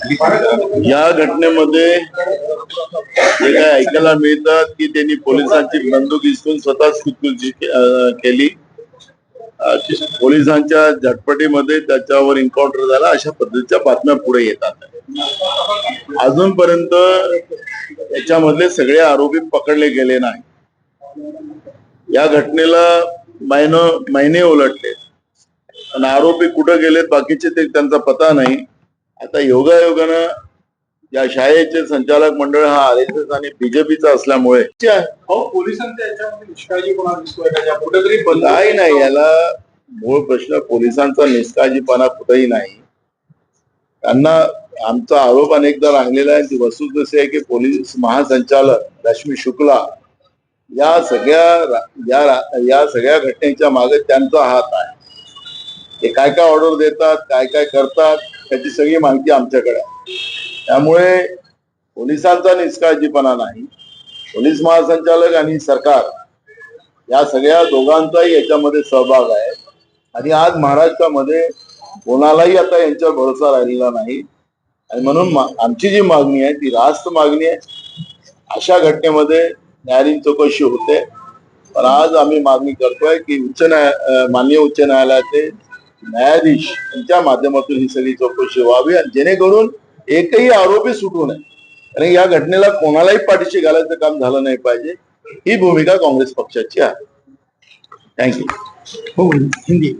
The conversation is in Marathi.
या घटनेमध्ये जे काय ऐकायला मिळतात की त्यांनी पोलिसांची बंदूक हिसकून स्वतःच खुदकुशी केली. पोलिसांच्या झटपटीमध्ये त्याच्यावर एन्काउंटर झाला. अशा पद्धतीच्या बातम्या पुढे येतात. अजूनपर्यंत याच्यामधले सगळे आरोपी पकडले गेले नाही या घटनेला महिन महिने उलटले. आणि आरोपी कुठं गेलेत बाकीचे ते त्यांचा पता नाही. आता योगायोगानं या शाळेचे संचालक मंडळ हा आर एस एस आणि बीजेपीचा असल्यामुळे हो काही नाही याला मूळ प्रश्न पोलिसांचा निष्काळजीपणा कुठेही नाही. त्यांना आमचा आरोप अनेकदा राहिलेला आहे. ती वस्तू अशी आहे की पोलीस महासंचालक रश्मी शुक्ला या सगळ्या या या सगळ्या घटनेच्या मागे त्यांचा हात आहे. ते काय काय ऑर्डर देतात काय काय करतात त्याची सगळी माहिती आमच्याकडे आहे. त्यामुळे पोलिसांचा निष्काळजीपणा नाही. पोलीस महासंचालक आणि सरकार या सगळ्या दोघांचाही याच्यामध्ये सहभाग आहे. आणि आज महाराष्ट्रामध्ये कोणालाही आता यांच्यावर भरोसा राहिलेला नाही. आणि म्हणून आमची जी मागणी आहे ती रास्त मागणी आहे. अशा घटनेमध्ये न्यायालयीन चौकशी होते. पण आज आम्ही मागणी करतोय की उच्च न्याय माननीय उच्च न्यायालयाचे न्यायाधीश यांच्या माध्यमातून ही सगळी चौकशी व्हावी आणि जेणेकरून एकही आरोपी सुटू नये. कारण या घटनेला कोणालाही पाठीशी घालायचं काम झालं नाही पाहिजे. ही भूमिका काँग्रेस पक्षाची आहे. थँक्यू हो हिंदी.